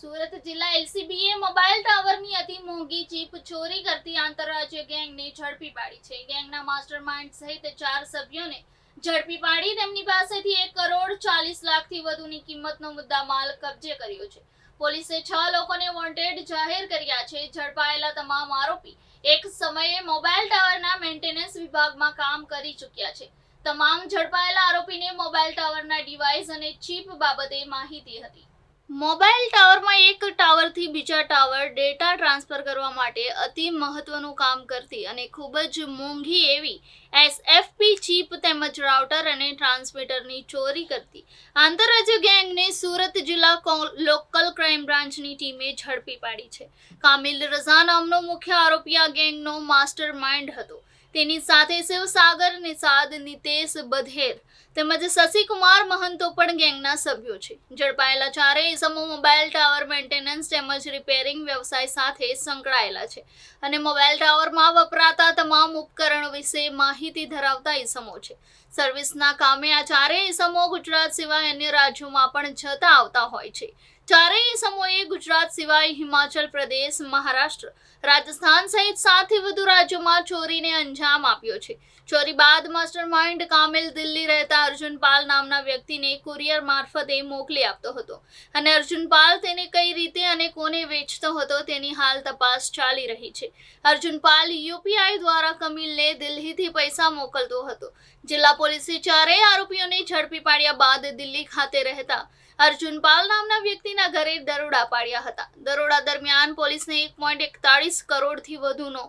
સુરત જિલ્લા એલસીબીએ મોબાઈલ ટાવરની અતિ મોંઘી ચીપ ચોરી કરતી આંતરરાજ્ય ગેંગને ઝડપી પાડી છે. ગેંગના માસ્ટરમાઇન્ડ સહિત ચાર સભ્યોને ઝડપી પાડી તેમની પાસેથી એક કરોડ ચાલીસ લાખથી વધુની કિંમતનો મુદ્દા માલ કબજે કર્યો છે. પોલીસે છ લોકોને વોન્ટેડ જાહેર કર્યા છે. ઝડપાયેલા તમામ આરોપી એક સમયે મોબાઈલ ટાવરના મેન્ટેનન્સ વિભાગમાં કામ કરી ચૂક્યા છે. તમામ ઝડપાયેલા આરોપીને મોબાઈલ ટાવરના ડિવાઇસ અને ચીપ બાબતે માહિતી હતી. મોબાઈલ ટાવરમાં એક ટાવરથી બીજા ટાવર ડેટા ટ્રાન્સફર કરવા માટે અતિ મહત્વનું કામ કરતી અને ખૂબ જ મોંઘી એવી એસએફપી ચીપ તેમજ રાઉટર અને ટ્રાન્સમીટરની ચોરી કરતી. આંતરરાજ્ય ગેંગને સુરત જિલ્લા લોકલ ક્રાઇમ બ્રાન્ચની ટીમે ઝડપી પાડી છે. કામિલ રઝા નામનો મુખ્ય આરોપી આ ગેંગનો માસ્ટર માઇન્ડ હતો. તેની સાથે શિવસાગર નિષાદ, નિતેશ, બધેર તેમજ શશિકુમાર મહંતો પણ ગેંગના સભ્યો છે. ઝડપાયેલા ચારેય ઇસમો મોબાઈલ ટાવર મેન્ટેનન્સ તેમજ રિપેરિંગ વ્યવસાય સાથે સંકળાયેલા છે અને મોબાઈલ ટાવરમાં વપરાતા તમામ ઉપકરણો વિશે માહિતી ધરાવતા ઇસમો છે. સર્વિસના કામે આ ચારેય ઇસમો ગુજરાત સિવાય અન્ય રાજ્યોમાં પણ જતા આવતા હોય છે. ચારેય સમયે ગુજરાત સિવાય હિમાચલ પ્રદેશ, મહારાષ્ટ્ર, રાજસ્થાન સહિત સાતથી વધુ રાજ્યોમાં ચોરીને અંજામ આપ્યો છે. ચોરી બાદ માસ્ટર માઇન્ડ કામિલ દિલ્હી રહેતા અર્જુનપાલ નામના વ્યક્તિને કુરિયર મારફતે મોકલી આપતો હતો અને અર્જુનપાલ તેને કઈ રીતે અને કોને વેચતો હતો તેની હાલ તપાસ ચાલી રહી છે. અર્જુનપાલ યુપીઆઈ દ્વારા કમિલને દિલ્હીથી પૈસા મોકલતો હતો. જિલ્લા પોલીસે ચારેય આરોપીઓને ઝડપી પાડ્યા બાદ દિલ્હી ખાતે રહેતા અર્જુન પાલ નામના વ્યક્તિના ઘરે દરોડા પાડ્યા હતા. દરોડા દરમિયાન પોલીસને એક પોઈન્ટ એકતાળીસ કરોડથી વધુનો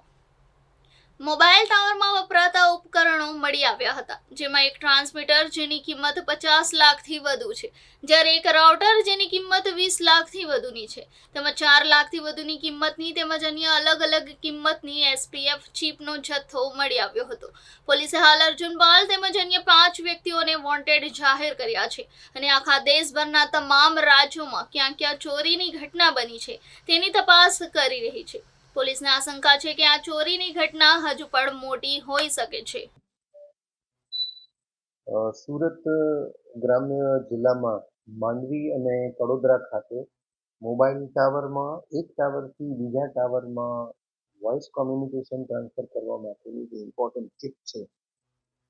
મોબાઈલ ટાવરમાં વપરાતા ઉપકરણો મળી આવ્યા હતા, જેમાં એક ટ્રાન્સમીટર જેની કિંમત પચાસ લાખથી વધુ છે, જ્યારે એક રાઉટર જેની કિંમત વીસ લાખથી વધુની છે. તેમજ ચાર લાખથી વધુની કિંમતની તેમજ અન્ય અલગ અલગ કિંમતની એસપીએફ ચીપનો જથ્થો મળી આવ્યો હતો. પોલીસે હાલ અર્જુન પાલ તેમજ અન્ય પાંચ વ્યક્તિઓને વોન્ટેડ જાહેર કર્યા છે અને આખા દેશભરના તમામ રાજ્યોમાં ક્યાં ક્યાં ચોરીની ઘટના બની છે તેની તપાસ કરી રહી છે. પોલીસને આશંકા છે કે આ ચોરીની ઘટના હજુ પણ મોટી હોઈ શકે છે. સુરત ગ્રામ્ય જિલ્લામાં માંડવી અને કડોદરા ખાતે મોબાઈલ ટાવરમાં, એક ટાવરથી બીજા ટાવરમાં વોઇસ કોમ્યુનિકેશન ટ્રાન્સફર કરવા માટેની જે ઇમ્પોર્ટન્ટ ચિપ છે,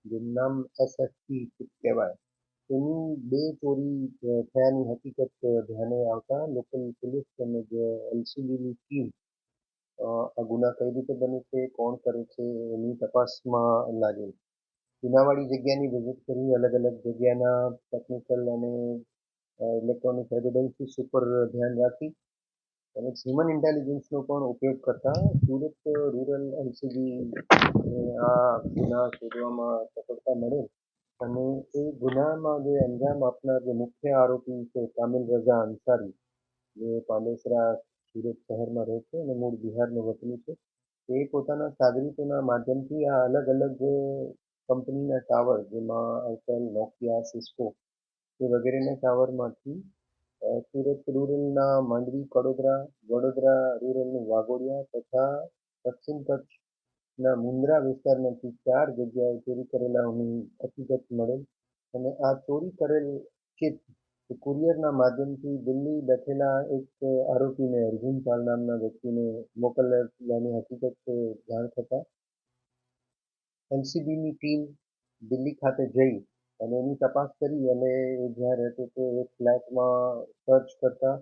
જેનું નામ એસએફટી ચિપ કહેવાય, તેની બે ચોરી થયાની હકીકત ધ્યાને આવતા લોકલ પોલીસ તેમજ એલસીબીની ટીમ આ ગુના કઈ રીતે બને છે, કોણ કરે છે, એની તપાસમાં લાગેલ ગુનાવાળી જગ્યાની વિઝિટ કરી અલગ અલગ જગ્યાના ટેકનિકલ અને ઇલેક્ટ્રોનિક એવિડન્સીસ ઉપર ધ્યાન રાખી અને હ્યુમન ઇન્ટેલિજન્સનો પણ ઉપયોગ કરતા સુરત રૂરલ એલસીબી આ ગુના શોધવામાં સફળતા મળે અને એ ગુનામાં જે અંજામ આપનાર જે મુખ્ય આરોપી છે, કામિલ રઝા અંસારી, જે પાંડેસરા સુરત શહેરમાં રહે છે અને મૂળ બિહારનો વતની છે. તે પોતાના સાગરીતોના માધ્યમથી આ અલગ અલગ કંપનીના ટાવર, જેમાં આઈટેલ નોકિયા, સિસ્કો એ વગેરેના ટાવરમાંથી સુરત રૂરલના માંડવી કડોદરા વડોદરા રૂરલનું વાઘોડિયા તથા પશ્ચિમ કચ્છના મુન્દ્રા વિસ્તારમાંથી ચાર જગ્યાએ ચોરી કરેલાઓની હકીકત મળેલ. અને આ ચોરી કરેલ ચિપ કુરિયરના માધ્યમથી દિલ્હી બેઠેલા એક આરોપીને અર્જુન પાલ નામના વ્યક્તિને મોકલવાની હકીકત જાણ થતાં એનસીબીની ટીમ દિલ્હી ખાતે જઈ અને એની તપાસ કરી અને એ જ્યાં રહેતો તે એ ફ્લેટમાં સર્ચ કરતા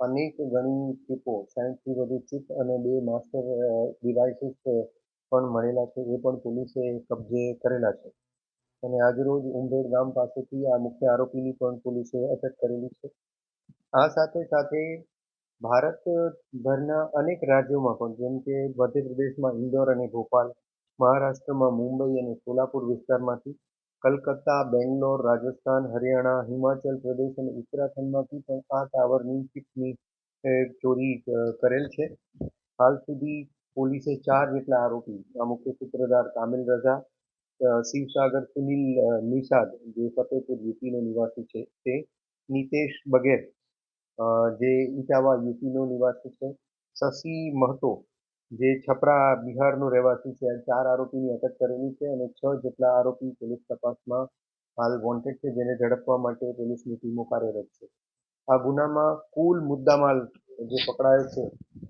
અનેક ગણી ચીપો સાહીઠથી વધુ ચીપ અને બે માસ્ટર ડિવાઇસીસ પણ મળેલા છે. એ પણ પોલીસે કબજે કરેલા છે. અને આજરોજ ઉંબેડ ગામ પાસેથી આ મુખ્ય આરોપીની પણ પોલીસે અટક કરેલી છે. આ સાથે સાથે ભારતભરના અનેક રાજ્યોમાં પણ, જેમ કે મધ્યપ્રદેશમાં ઇન્દોર અને ભોપાલ, મહારાષ્ટ્રમાં મુંબઈ અને સોલાપુર વિસ્તારમાંથી, કલકત્તા, બેંગ્લોર, રાજસ્થાન, હરિયાણા, હિમાચલ પ્રદેશ અને ઉત્તરાખંડમાંથી પણ આ ટાવરની ચીપની ચોરી કરેલ છે. હાલ સુધી પોલીસે ચાર જેટલા આરોપી, આ મુખ્ય સૂત્રધાર કામિલ રઝા શિવસાગર સુનિલ નિષાદ જે ફતેપુર યુપીનો નિવાસી છે તે નિતેશ અ, જે ઇટાવા યુપીનો નિવાસી છે. શશી મહતો જે છપરા બિહારનો રહેવાસી છે ચાર આરોપીની અટક કરેલી છે અને છ જેટલા આરોપી પોલીસ તપાસમાં હાલ વોન્ટેડ છે જેને ઝડપવા માટે પોલીસની ટીમો કાર્યરત છે. આ ગુનામાં કુલ મુદ્દામાલ જે પકડાયો છે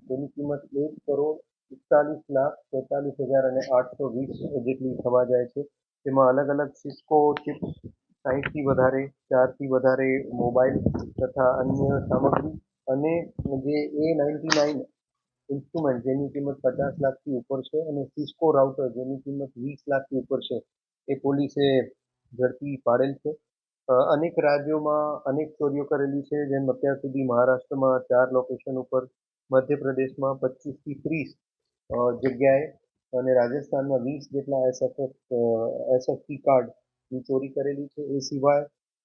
તેની કિંમત એક કરોડ પિસ્તાલીસ લાખ તેતાલીસ હજાર અને આઠસો વીસ જેટલી થવા જાય છે. તેમાં અલગ અલગ સિસ્કો, ચિપ્સ સાહીઠથી વધારે, ચારથી વધારે મોબાઈલ તથા અન્ય સામગ્રી અને જે એ નાઇન્ટી નાઇન ઇન્સ્ટ્રુમેન્ટ જેની કિંમત પચાસ લાખથી ઉપર છે અને સિસ્કો રાઉટર જેની કિંમત વીસ લાખથી ઉપર છે. એ પોલીસે ઝડપી પાડેલ છે. અનેક રાજ્યોમાં અનેક ચોરીઓ કરેલી છે. જેમ અત્યાર સુધી મહારાષ્ટ્રમાં ચાર લોકેશન ઉપર, મધ્યપ્રદેશમાં પચીસથી ત્રીસ જગ્યાએ અને રાજસ્થાનમાં વીસ જેટલા એસએફએફ એસએફટી કાર્ડની ચોરી કરેલી છે. એ સિવાય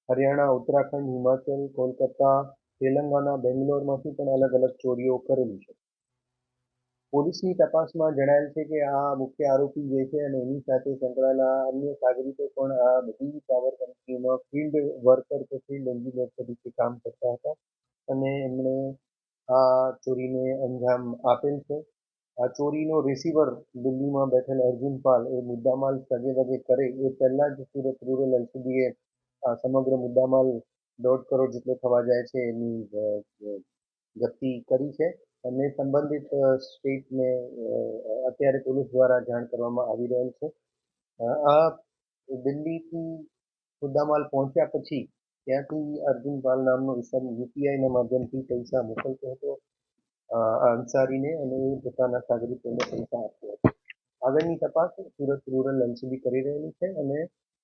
હરિયાણા, ઉત્તરાખંડ, હિમાચલ, કોલકાતા તેલંગાણા બેંગ્લોરમાંથી પણ અલગ અલગ ચોરીઓ કરેલી છે. પોલીસની તપાસમાં જણાયેલ છે કે આ મુખ્ય આરોપી જે છે અને એની સાથે સંકળાયેલા અન્ય સાગરીતો પણ આ બધી ટાવર કંપનીમાં ફિલ્ડ વર્કર કે ફિલ્ડ એન્જિનિયર તરીકે કામ કરતા હતા અને એમણે આ ચોરીને અંજામ આપેલ છે. આ ચોરીનો રિસીવર દિલ્હીમાં બેઠેલ અર્જુન પાલ એ મુદ્દામાલ સગે વગે કરે એ પહેલાં જ સુરત રૂરલ એલસીબીએ આ સમગ્ર મુદ્દામાલ દોઢ કરોડ જેટલો થવા જાય છે એની જપ્તી કરી છે અને સંબંધિત સ્ટેટને અત્યારે પોલીસ દ્વારા જાણ કરવામાં આવી રહેલ છે. આ દિલ્હીથી મુદ્દામાલ પહોંચ્યા પછી ત્યાંથી અર્જુન પાલ નામનો ઇસમ યુપીઆઈના માધ્યમથી પૈસા મોકલતો હતો. અંસારીને અને પોતાના સાગરીતોને પૈસા આપતો હતો. આગળની તપાસ સુરત રૂરલ એનસીબી કરી રહેલી છે અને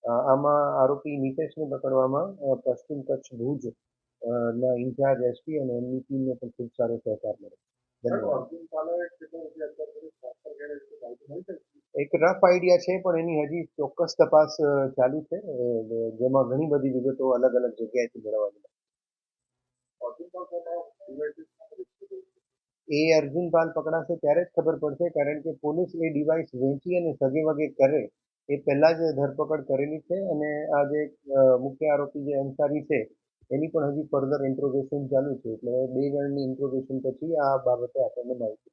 આમાં આરોપી નિતેશને પકડવામાં પશ્ચિમ કચ્છ ભુજ ના ઇન્ચાર્જ એસપી અને એમની ટીમને પણ ખૂબ સારો સહકાર મળ્યો. એક રફ આઈડિયા છે, પણ એની હજી ચોક્કસ તપાસ ચાલુ છે. જેમાં ઘણી બધી વિગતો અલગ અલગ જગ્યાએથી મેળવવાની એ અર્જુન પાલ પકડાશે ત્યારે જ ખબર પડશે, કારણ કે પોલીસ એ ડિવાઇસ વેચી અને સગે વગે કરે, એ પહેલા જ ધરપકડ કરેલી છે અને આ જે મુખ્ય આરોપી જે અંસારી છે, એની પણ હજી ફર્ધર ઇન્ટ્રોગેશન ચાલુ છે. એટલે બે જણની ઇન્ટ્રોગેશન પછી આ બાબતે આપણને માહિતી